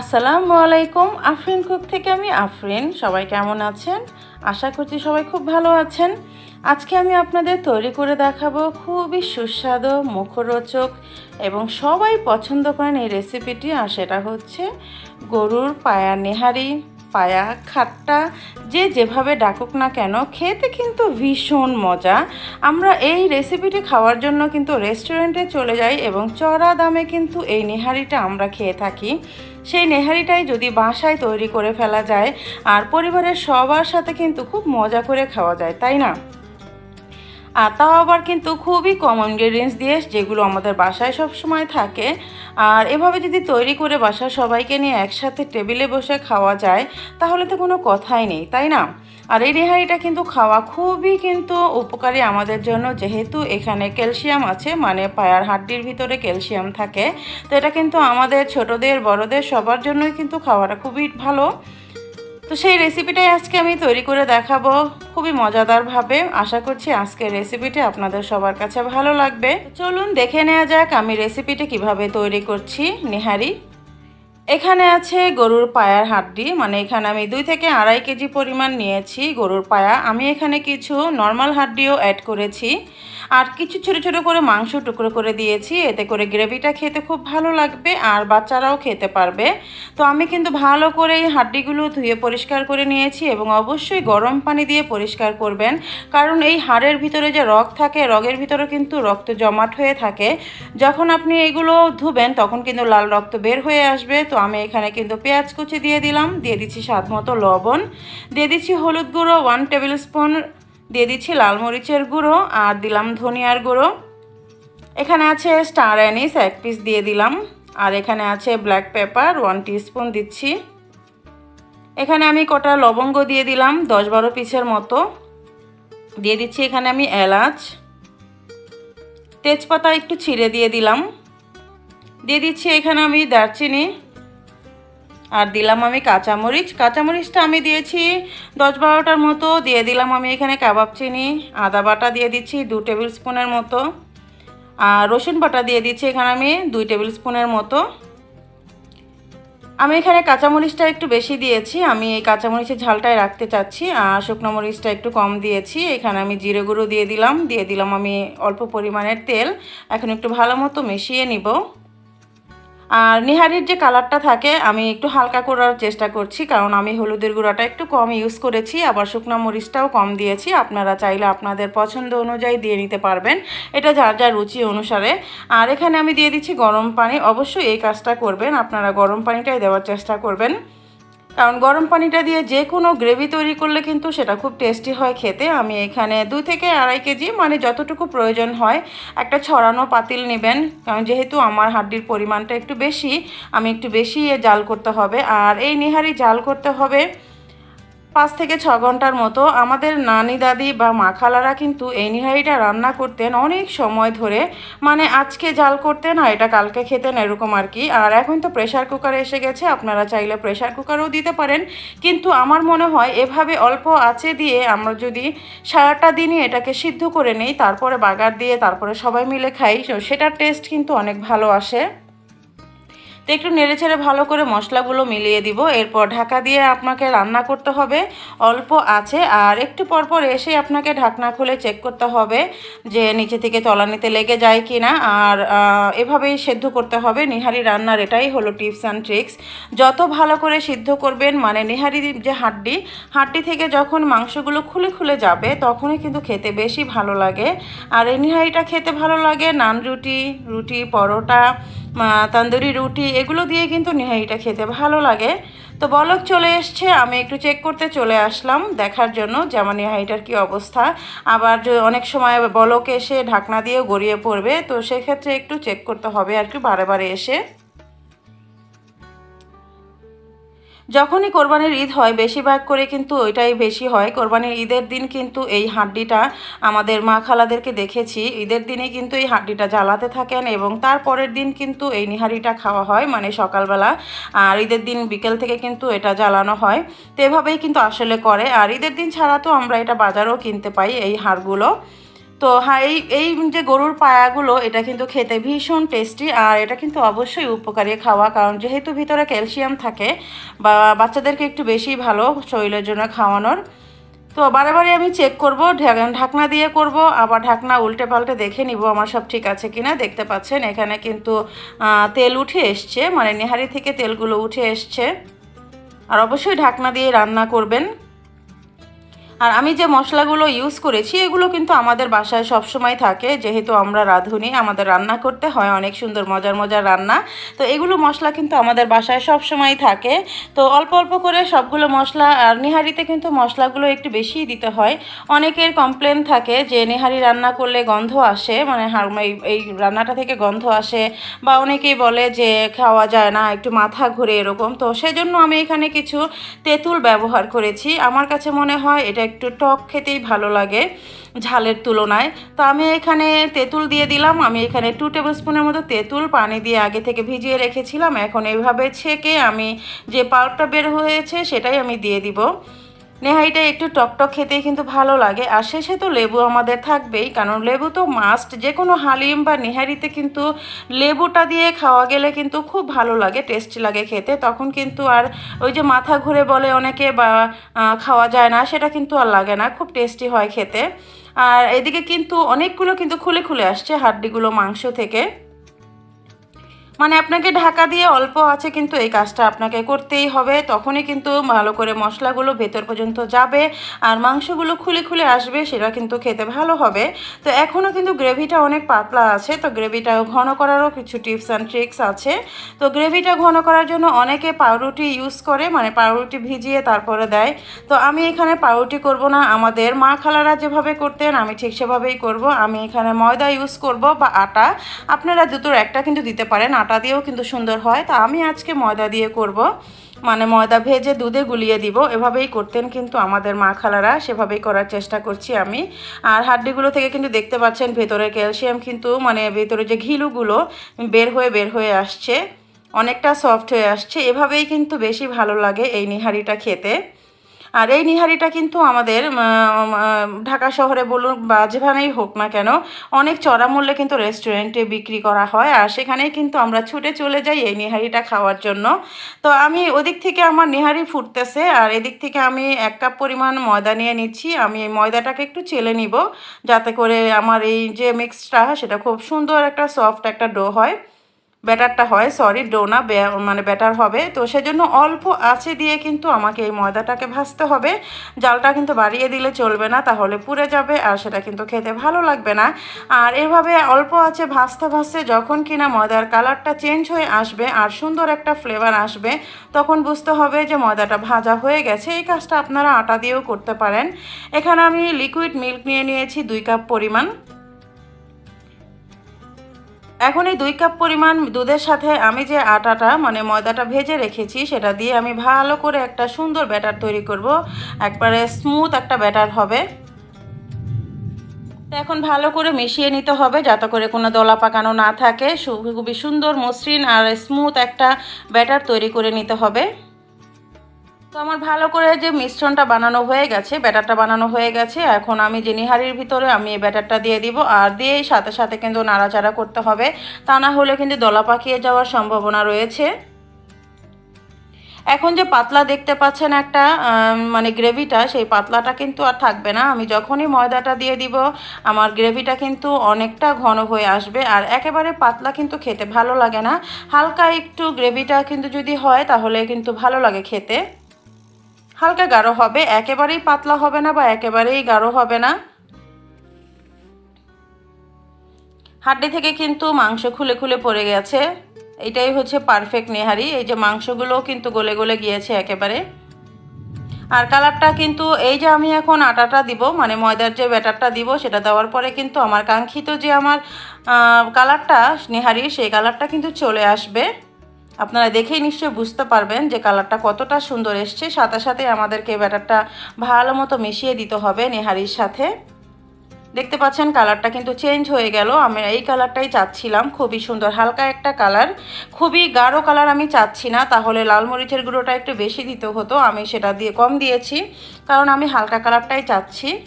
আসসালামু আলাইকুম, আফরিন কুক থেকে আমি আফরিন। সবাই কেমন আছেন? আশা করছি সবাই খুব ভালো আছেন। আজকে আমি আপনাদের তৈরি করে দেখাবো খুবই সুস্বাদু মুখরোচক এবং সবাই পছন্দ করেন এই রেসিপিটি আর সেটা হচ্ছে গরুর পায়া নেহারি। পায়া, খাট্টা যে যেভাবে ডাকুক না কেন, খেতে কিন্তু ভীষণ মজা। আমরা এই রেসিপিটি খাওয়ার জন্য কিন্তু রেস্টুরেন্টে চলে যাই এবং চড়া দামে কিন্তু এই নেহারিটা আমরা খেয়ে থাকি। সেই নেহারিটাই যদি বাসায় তৈরি করে ফেলা যায়, আর পরিবারের সবার সাথে কিন্তু খুব মজা করে খাওয়া যায়, তাই না? আর তাও আবার কিন্তু খুবই কম ইনগ্রেডিয়েন্টস দিয়ে যেগুলো আমাদের বাসায় সব সময় থাকে। আর এভাবে যদি তৈরি করে বাসার সবাইকে নিয়ে একসাথে টেবিলে বসে খাওয়া যায়, তাহলে তো কোনো কথাই নেই, তাই না? আর এই রেহাইটা কিন্তু খাওয়া খুবই কিন্তু উপকারী আমাদের জন্য, যেহেতু এখানে ক্যালসিয়াম আছে মানে পায়ার হাড্ডির ভিতরে ক্যালসিয়াম থাকে। তো এটা কিন্তু আমাদের ছোটদের, বড়দের সবার জন্যই কিন্তু খাওয়াটা খুবই ভালো। তো সেই রেসিপিটাই আজকে আমি তৈরি করে দেখাবো। খুবই মজাদারভাবে। আশা করছি আজকের রেসিপিটি আপনাদের সবার কাছে ভালো লাগবে। চলুন দেখে নেওয়া যাক আমি রেসিপিটি কীভাবে তৈরি করছি। নিহারি? এখানে আছে গরুর পায়ার হাড্ডি মানে এখানে আমি দুই থেকে আড়াই কেজি পরিমাণ নিয়েছি গরুর পায়া। আমি এখানে কিছু নর্মাল হাড্ডিও অ্যাড করেছি আর কিছু ছোটো ছোটো করে মাংস টুকরো করে দিয়েছি। এতে করে গ্রেভিটা খেতে খুব ভালো লাগবে আর বাচ্চারাও খেতে পারবে। তো আমি কিন্তু ভালো করে এই হাড্ডিগুলো ধুয়ে পরিষ্কার করে নিয়েছি এবং অবশ্যই গরম পানি দিয়ে পরিষ্কার করবেন। কারণ এই হাড়ের ভিতরে যে রগ থাকে, রগের ভিতরে কিন্তু রক্ত জমাট হয়ে থাকে। যখন আপনি এগুলো ধুবেন, তখন কিন্তু লাল রক্ত বের হয়ে আসবে। তো আমি এখানে কিন্তু পেঁয়াজ কুচি দিয়ে দিলাম। দিয়ে দিচ্ছি স্বাদ মতো লবণ। দিয়ে দিচ্ছি হলুদ গুঁড়ো ওয়ান টেবিল স্পুন দিয়ে দিচ্ছি লাল মরিচের গুঁড়ো আর দিলাম ধনিয়ার গুঁড়ো। এখানে আছে স্টার অ্যানিস এক পিস দিয়ে দিলাম। আর এখানে আছে ব্ল্যাক পেপার ওয়ান স্পুন দিচ্ছি। এখানে আমি কটা লবঙ্গ দিয়ে দিলাম, দশ বারো পিসের মতো। দিয়ে দিচ্ছি এখানে আমি এলাচ। তেজপাতা একটু ছিঁড়ে দিয়ে দিলাম। দিয়ে দিচ্ছি এখানে আমি দারচিনি। আর দিলাম আমি কাঁচামরিচ। কাঁচামরিচটা আমি দিয়েছি দশ বারোটার মতো। দিয়ে দিলাম আমি এখানে কাবাব চিনি, আদা বাটা দিয়ে দিচ্ছি দু টেবিল স্পুনের মতো। আর রসুন বাটা দিয়ে দিচ্ছি এখানে আমি দুই টেবিল স্পুনের মতো। আমি এখানে কাঁচামরিচটা একটু বেশি দিয়েছি। আমি এই কাঁচামরিচের ঝালটাই রাখতে চাচ্ছি। আর শুকনো মরিচটা একটু কম দিয়েছি। এখানে আমি জিরে গুঁড়ো দিয়ে দিলাম। দিয়ে দিলাম আমি অল্প পরিমাণের তেল। এখন একটু ভালো মতো মিশিয়ে নিব। আর নিহারির যে কালারটা থাকে, আমি একটু হালকা করার চেষ্টা করছি, কারণ আমি হলুদের গুঁড়াটা একটু কম ইউজ করেছি, আবার শুকনো মরিচটাও কম দিয়েছি, আপনারা চাইলে আপনাদের পছন্দ অনুযায়ী দিয়ে নিতে পারবেন, এটা যার যার রুচি অনুসারে। আর এখানে আমি দিয়ে দিচ্ছি গরম পানি, অবশ্যই এই কাজটা করবেন, আপনারা গরম পানিটাই দেওয়ার চেষ্টা করবেন। কারণ গরম পানিটা দিয়ে যে কোনো গ্রেভি তৈরি করলে কিন্তু সেটা খুব টেস্টি হয় খেতে। আমি এখানে দুই থেকে আড়াই কেজি মানে যতটুকু প্রয়োজন হয়, একটা ছড়ানো পাতিল নেবেন। কারণ যেহেতু আমার হাড্ডির পরিমাণটা একটু বেশি, আমি একটু বেশি জাল করতে হবে। আর এই নিহারি জাল করতে হবে পাঁচ থেকে ছ ঘণ্টার মতো আমাদের নানি, দাদি বা মা খালারা কিন্তু এই নিহারিটা রান্না করতেন অনেক সময় ধরে। মানে আজকে জাল করতেন আর এটা কালকে খেতেন এরকম আর কি। আর এখন তো প্রেশার কুকার এসে গেছে, আপনারা চাইলে প্রেশার কুকারও দিতে পারেন। কিন্তু আমার মনে হয় এভাবে অল্প আঁচে দিয়ে আমরা যদি সারাটা দিনই এটাকে সিদ্ধ করে নিই, তারপরে বাগার দিয়ে তারপরে সবাই মিলে খাই সেটার টেস্ট কিন্তু অনেক ভালো আসে। তো একটু নেড়ে ছেড়ে ভালো করে মশলাগুলো মিলিয়ে দিব। এরপর ঢাকা দিয়ে আপনাকে রান্না করতে হবে। অল্প আছে। আর একটু পরপর এসে আপনাকে ঢাকনা খুলে চেক করতে হবে যে নিচে থেকে তলানিতে লেগে যায় কি না আর এভাবেই সেদ্ধ করতে হবে। নিহারি রান্নার এটাই হলো টিপস অ্যান্ড ট্রিক্স। যত ভালো করে সিদ্ধ করবেন মানে নিহারি যে হাড্ডি হাড্ডি থেকে যখন মাংসগুলো খুলে খুলে যাবে, তখনই কিন্তু খেতে বেশি ভালো লাগে। আর এই নিহারিটা খেতে ভালো লাগে। নান রুটি রুটি, পরোটা তন্দুরি রুটি এগুলো দিয়ে কিন্তু নিহারিটা খেতে ভালো লাগে। তো বলক চলে এসছে, আমি একটু চেক করতে চলে আসলাম দেখার জন্য যে আমার নিহারিটার কী অবস্থা। আবার অনেক সময় বলক এসে ঢাকনা দিয়ে গড়িয়ে পড়বে, তো সেক্ষেত্রে একটু চেক করতে হবে আর কি বারে বারে এসে। যখনই কোরবানির ঈদ হয়, বেশিরভাগ করে কিন্তু ওইটাই বেশি হয়। কোরবানির ঈদের দিন কিন্তু এই হাড্ডিটা আমাদের মা খালাদেরকে দেখেছি। ঈদের দিনে কিন্তু এই হাড্ডিটা জ্বালাতে থাকেন এবং তারপরের দিন কিন্তু এই নিহারিটা খাওয়া হয় মানে সকালবেলা। আর ঈদের দিন বিকেল থেকে কিন্তু এটা জ্বালানো হয়। তো এভাবেই কিন্তু আসলে করে। আর ঈদের দিন ছাড়া তো আমরা এটা বাজারেও কিনতে পাই এই হাড়গুলো। তো হ্যাঁ এই এই যে গরুর পায়াগুলো, এটা কিন্তু খেতে ভীষণ টেস্টি আর এটা কিন্তু অবশ্যই উপকারী খাওয়া কারণ যেহেতু ভিতরে ক্যালসিয়াম থাকে বা বাচ্চাদেরকে একটু বেশি ভালো শরীরের জন্য খাওয়ানোর। তো বারে বারে আমি চেক করব ঢাকনা দিয়ে করব, আবার ঢাকনা উল্টে পাল্টে দেখে নিব আমার সব ঠিক আছে কিনা। দেখতে পাচ্ছেন এখানে কিন্তু তেল উঠে এসছে মানে নেহারি থেকে তেলগুলো উঠে এসছে। আর অবশ্যই ঢাকনা দিয়ে রান্না করবেন। আর আমি যে মশলাগুলো ইউজ করেছি, এগুলো কিন্তু আমাদের বাসায় সবসময় থাকে। যেহেতু আমরা রাঁধুনি, আমাদের রান্না করতে হয় অনেক সুন্দর, মজার মজার রান্না। তো এগুলো মশলা কিন্তু আমাদের বাসায় সবসময় থাকে। তো অল্প অল্প করে সবগুলো মশলা, আর নিহারিতে কিন্তু মশলাগুলো একটু বেশিই দিতে হয়। অনেকের কমপ্লেন থাকে যে নিহারি রান্না করলে গন্ধ আসে মানে এই রান্নাটা থেকে গন্ধ আসে। বা অনেকেই বলে যে খাওয়া যায় না, একটু মাথা ঘুরে এরকম। তো সেজন্য আমি এখানে কিছু তেঁতুল ব্যবহার করেছি। আমার কাছে মনে হয় এটা একটু টক খেতেই ভালো লাগে ঝালের তুলনায়। তো আমি এখানে তেঁতুল দিয়ে দিলাম। আমি এখানে টু টেবিল স্পুনের মতো তেঁতুল পানি দিয়ে আগে থেকে ভিজিয়ে রেখেছিলাম। এখন এইভাবে ছেঁকে আমি যে পাল্পটা বের হয়েছে সেটাই আমি দিয়ে দিব। নেহারিটা একটু টকটক খেতেই কিন্তু ভালো লাগে। আর শেষে তো লেবু আমাদের থাকবেই, কারণ লেবু তো মাস্ট যে কোনো হালিম বা নেহারিতে কিন্তু লেবুটা দিয়ে খাওয়া গেলে কিন্তু খুব ভালো লাগে, টেস্টি লাগে খেতে। তখন কিন্তু আর ওই যে মাথা ঘুরে বলে অনেকে বা খাওয়া যায় না, সেটা কিন্তু আর লাগে না, খুব টেস্টি হয় খেতে। আর এদিকে কিন্তু অনেকগুলো কিন্তু খুলে খুলে আসছে হাড্ডিগুলো মাংস থেকে। মানে আপনাকে ঢাকা দিয়ে অল্প আছে কিন্তু এই কাজটা আপনাকে করতেই হবে। তখনই কিন্তু ভালো করে মশলাগুলো ভেতর পর্যন্ত যাবে আর মাংসগুলো খুলে খুলে আসবে, সেটা কিন্তু খেতে ভালো হবে। তো এখনও কিন্তু গ্রেভিটা অনেক পাতলা আছে, তো গ্রেভিটা ঘন করারও কিছু টিপস অ্যান্ড ট্রিক্স আছে। তো গ্রেভিটা ঘন করার জন্য অনেকে পাউরুটি ইউজ করে মানে পাউরুটি ভিজিয়ে তারপরে দেয়। তো আমি এখানে পাউরুটি করব না, আমাদের মা খালারা যেভাবে করতেন, আমি ঠিক সেভাবেই করব। আমি এখানে ময়দা ইউজ করব বা আটা। আপনারা দুটোর একটা কিন্তু দিতে পারেন আটা দিয়েও কিন্তু সুন্দর হয়। তা আমি আজকে ময়দা দিয়ে করব। মানে ময়দা ভেজে দুধে গুলিয়ে দিব। এভাবেই করতেন কিন্তু আমাদের মা খালারা, সেভাবেই করার চেষ্টা করছি আমি। আর হাড্ডিগুলো থেকে কিন্তু দেখতে পাচ্ছেন ভেতরে ক্যালসিয়াম কিন্তু মানে ভেতরে যে ঘিলুগুলো, বের হয়ে বের হয়ে আসছে। অনেকটা সফট হয়ে আসছে। এভাবেই কিন্তু বেশি ভালো লাগে এই নিহারিটা খেতে। আর এই নিহারিটা কিন্তু আমাদের ঢাকা শহরে বলুন বা যেখানেই হোক না কেন, অনেক চড়া মূল্যে কিন্তু রেস্টুরেন্টে বিক্রি করা হয়। আর সেখানেই কিন্তু আমরা ছুটে চলে যাই এই নিহারিটা খাওয়ার জন্য। তো আমি ওদিক থেকে আমার নিহারি ফুটতেছে আর এদিক থেকে আমি এক কাপ পরিমাণ ময়দা নিয়ে নিচ্ছি। আমি এই ময়দাটাকে একটু চেলে নিব, যাতে করে আমার এই যে মিক্সটা সেটা খুব সুন্দর একটা সফট একটা ডো হয়। ব্যাটারটা হয় সরি ডো না মানে ব্যাটার হবে। তো সেজন্য অল্প আছে দিয়ে কিন্তু আমাকে এই ময়দাটাকে ভাজতে হবে। জালটা কিন্তু বাড়িয়ে দিলে চলবে না, তাহলে পুড়ে যাবে আর সেটা কিন্তু খেতে ভালো লাগবে না। আর এভাবে অল্প আছে ভাজতে ভাজতে যখন কিনা ময়দার কালারটা চেঞ্জ হয়ে আসবে আর সুন্দর একটা ফ্লেভার আসবে, তখন বুঝতে হবে যে ময়দাটা ভাজা হয়ে গেছে। এই কাজটা আপনারা আটা দিয়েও করতে পারেন। এখানে আমি লিকুইড মিল্ক নিয়ে নিয়েছি দুই কাপ পরিমাণ। এখন এই দুই কাপ পরিমাণ দুধের সাথে আমি যে আটাটা মানে ময়দাটা ভেজে রেখেছি, সেটা দিয়ে আমি ভালো করে একটা সুন্দর ব্যাটার তৈরি করব। একবারে স্মুথ একটা ব্যাটার হবে। এখন ভালো করে মিশিয়ে নিতে হবে, যাতে করে কোনো দলা পাকানো না থাকে। খুবই সুন্দর মসৃণ আর স্মুথ একটা ব্যাটার তৈরি করে নিতে হবে। তো আমার ভালো করে যে মিশ্রণটা বানানো হয়ে গেছে, ব্যাটারটা বানানো হয়ে গেছে, এখন আমি যে নিহারির ভিতরে আমি এই ব্যাটারটা দিয়ে দিব, আর দিয়েই সাথে সাথে কিন্তু নাড়াচাড়া করতে হবে, তা না হলে কিন্তু দলা পাকিয়ে যাওয়ার সম্ভাবনা রয়েছে। এখন যে পাতলা দেখতে পাচ্ছেন একটা মানে গ্রেভিটা, সেই পাতলাটা কিন্তু আর থাকবে না, আমি যখনই ময়দাটা দিয়ে দিব, আমার গ্রেভিটা কিন্তু অনেকটা ঘন হয়ে আসবে, আর একেবারে পাতলা কিন্তু খেতে ভালো লাগে না, হালকা একটু গ্রেভিটা কিন্তু যদি হয়, তাহলে কিন্তু ভালো লাগে খেতে। হালকা গাঢ় হবে, একেবারেই পাতলা হবে না বা একেবারেই গাঢ় হবে না। হাড্ডি থেকে কিন্তু মাংস খুলে খুলে পড়ে গেছে। এটাই হচ্ছে পারফেক্ট নেহারি। এই যে মাংসগুলোও কিন্তু গলে গলে গিয়েছে একেবারে। আর কালারটা কিন্তু এই যে আমি এখন আটাটা দিব মানে ময়দার যে ব্যাটারটা দিব, সেটা দেওয়ার পরে কিন্তু আমার কাঙ্ক্ষিত যে আমার কালারটা নেহারির সেই কালারটা কিন্তু চলে আসবে। আপনারা দেখেই নিশ্চয়ই বুঝতে পারবেন যে কালারটা কতটা সুন্দর এসছে। সাথে সাথে আমাদেরকে ব্যাটারটা ভালো মতো মিশিয়ে দিতে হবে নেহারির সাথে। দেখতে পাচ্ছেন, কালারটা কিন্তু চেঞ্জ হয়ে গেল। আমি এই কালারটাই চাচ্ছিলাম, খুবই সুন্দর। হালকা একটা কালার, খুবই গাঢ় কালার আমি চাচ্ছি না। তাহলে লাল মরিচের গুঁড়োটা একটু বেশি দিতে হতো, আমি সেটা দিয়ে কম দিয়েছি। কারণ আমি হালকা কালারটাই চাচ্ছি।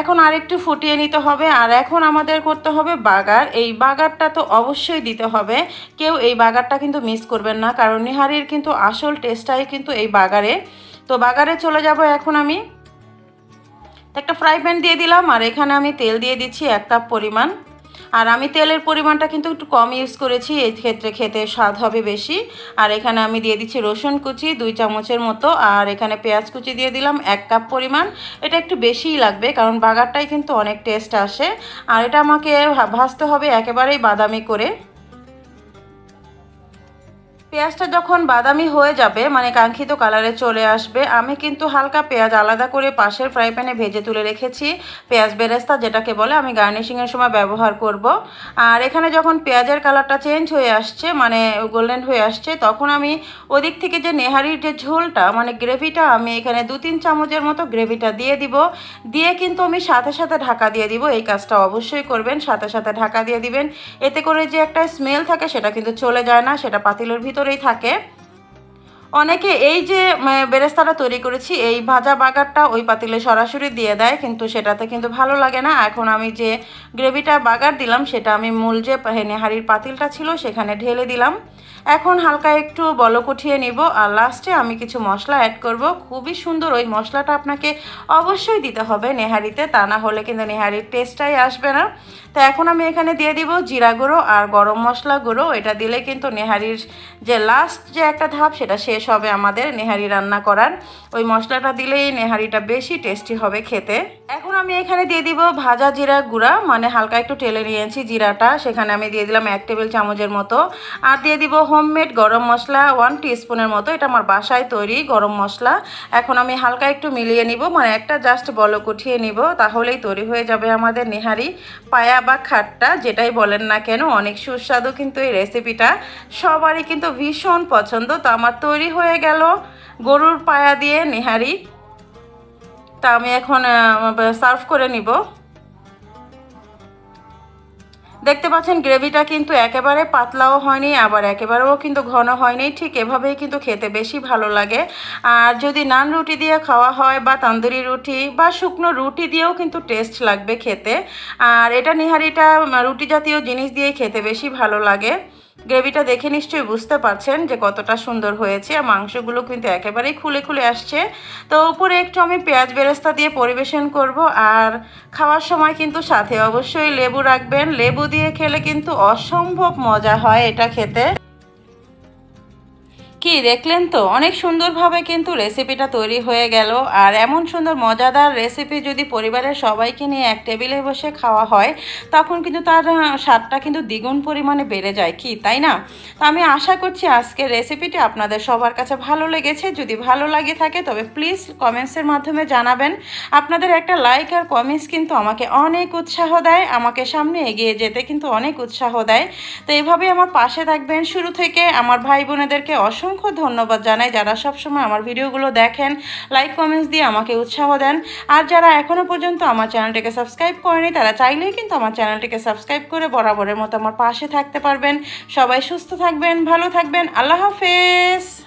এখন আরেকটু ফুটিয়ে নিতে হবে, আর এখন আমাদের করতে হবে বাগার। এই বাগারটা তো অবশ্যই দিতে হবে। কেউ এই বাগারটা কিন্তু মিস করবেন না, কারণ নিহারির কিন্তু আসল টেস্টটাই কিন্তু এই বাগারে। তো বাগারে চলে যাব এখন আমি। একটা ফ্রাই প্যান দিয়ে দিলাম, আর এখানে আমি তেল দিয়ে দিচ্ছি এক কাপ পরিমাণ। আর আমি তেলের পরিমাণটা কিন্তু একটু কম ইউজ করেছি, এই ক্ষেত্রে খেতে স্বাদ হবে বেশি। আর এখানে আমি দিয়ে দিচ্ছি রসুন কুচি দুই চামচের মতো, আর এখানে পেঁয়াজ কুচি দিয়ে দিলাম এক কাপ পরিমাণ। এটা একটু বেশিই লাগবে, কারণ বাগারটাই কিন্তু অনেক টেস্ট আসে। আর এটা আমাকে ভাজতে হবে একেবারেই বাদামি করে। পেঁয়াজটা যখন বাদামি হয়ে যাবে মানে কাঙ্ক্ষিত কালারে চলে আসবে, আমি কিন্তু হালকা পেঁয়াজ আলাদা করে পাশের ফ্রাই প্যানে ভেজে তুলে রেখেছি। পেঁয়াজ বেরেস্তা যেটাকে বলে, আমি গার্নিশিংয়ের সময় ব্যবহার করব। আর এখানে যখন পেঁয়াজের কালারটা চেঞ্জ হয়ে আসছে মানে গোল্ডেন হয়ে আসছে, তখন আমি ওদিক থেকে যে নেহারির যে ঝোলটা মানে গ্রেভিটা আমি এখানে দু তিন চামচের মতো গ্রেভিটা দিয়ে দিব। দিয়ে কিন্তু আমি সাথে সাথে ঢাকা দিয়ে দিব। এই কাজটা অবশ্যই করবেন, সাথে সাথে ঢাকা দিয়ে দিবেন। এতে করে যে একটা স্মেল থাকে, সেটা কিন্তু চলে যায় না, সেটা পাতিলের ভিতর ভিতরেই থাকে। অনেকে এই যে বেরেস্তাটা তৈরি করেছি, এই ভাজা বাগারটা ওই পাতিলে সরাসরি দিয়ে দেয়, কিন্তু সেটাতে কিন্তু ভালো লাগে না। এখন আমি যে গ্রেভিটা বাগার দিলাম, সেটা আমি মূল যে হাঁড়ির পাতিলটা ছিল, সেখানে ঢেলে দিলাম। এখন হালকা একটু বলক উঠিয়ে নিব আর লাস্টে আমি কিছু মশলা অ্যাড করব। খুবই সুন্দর ওই মশলাটা আপনাকে অবশ্যই দিতে হবে নেহারিতে, তা না হলে কিন্তু নেহারির টেস্টটাই আসবে না। তো এখন আমি এখানে দিয়ে দিব জিরা গুঁড়ো আর গরম মশলা গুঁড়ো। এটা দিলে কিন্তু নেহারির যে লাস্ট যে একটা ধাপ, সেটা শেষ হবে আমাদের নেহারি রান্না করার। ওই মশলাটা দিলেই নেহারিটা বেশি টেস্টি হবে খেতে। এখন আমি এখানে দিয়ে দিব ভাজা জিরা গুঁড়া মানে হালকা একটু টেলে নিয়েছি জিরাটা। সেখানে আমি দিয়ে দিলাম এক টেবিল চামচের মতো। আর দিয়ে দিব হোমমেড গরম মশলা ওয়ান টিস্পুনের মতো। এটা আমার বাসায় তৈরি গরম মশলা। এখন আমি হালকা একটু মিলিয়ে নিব মানে একটা জাস্ট বলক উঠিয়ে নিব, তাহলেই তৈরি হয়ে যাবে আমাদের নেহারি পায়া বা খাট্টা, যেটাই বলেন না কেন, অনেক সুস্বাদু কিন্তু এই রেসিপিটা সবারই কিন্তু ভীষণ পছন্দ, তো আমার তৈরি হয়ে গেল গরুর পায়া দিয়ে নেহারি। তা আমি এখন সার্ভ করে নিব। দেখতে পাচ্ছেন, গ্রেভিটা কিন্তু একেবারে পাতলাও হয়নি, আবার একেবারেও কিন্তু ঘন হয়নি। ঠিক এভাবেই কিন্তু খেতে বেশি ভালো লাগে। আর যদি নান রুটি দিয়ে খাওয়া হয় বা তান্দুরি রুটি বা শুকনো রুটি দিয়েও কিন্তু টেস্ট লাগবে খেতে। আর এটা নিহারিটা রুটি জাতীয় জিনিস দিয়ে খেতে বেশি ভালো লাগে। গ্রেভিটা দেখে নিশ্চয়ই বুঝতে পারছেন যে কতটা সুন্দর হয়েছে, আর মাংসগুলো কিন্তু একেবারেই খুলে খুলে আসছে। তো উপরে একটু আমি পেঁয়াজ বেরেস্তা দিয়ে পরিবেশন করব, আর খাওয়ার সময় কিন্তু সাথে অবশ্যই লেবু রাখবেন। লেবু দিয়ে খেলে কিন্তু অসম্ভব মজা হয় এটা খেতে। দেখলেন তো? অনেক সুন্দরভাবে কিন্তু রেসিপিটা তৈরি হয়ে গেল। আর এমন সুন্দর, মজাদার রেসিপি যদি পরিবারের সবাইকে নিয়ে এক টেবিলে বসে খাওয়া হয়, তখন কিন্তু তার স্বাদটা কিন্তু দ্বিগুণ পরিমাণে বেড়ে যায় কি, তাই না? তো আমি আশা করছি আজকের রেসিপিটি আপনাদের সবার কাছে ভালো লেগেছে। যদি ভালো লাগে থাকে, তবে প্লিজ কমেন্টসের মাধ্যমে জানাবেন। আপনাদের একটা লাইক আর কমেন্টস কিন্তু আমাকে অনেক উৎসাহ দেয়। আমাকে সামনে এগিয়ে যেতে কিন্তু অনেক উৎসাহ দেয়। তো এইভাবেই আমার পাশে থাকবেন। শুরু থেকে আমার ভাই বোনেদেরকে অসংখ্য অসংখ্য ধন্যবাদ জানাই যারা সবসময় আমার ভিডিওগুলো দেখেন লাইক কমেন্টস দিয়ে আমাকে উৎসাহ দেন। আর যারা এখনও পর্যন্ত আমার চ্যানেলটিকে সাবস্ক্রাইব করেনি, তারা চাইলেই কিন্তু আমার চ্যানেলটিকে সাবস্ক্রাইব করে বরাবরের মতো আমার পাশে থাকতে পারবেন। সবাই সুস্থ থাকবেন, ভালো থাকবেন। আল্লাহ হাফেজ।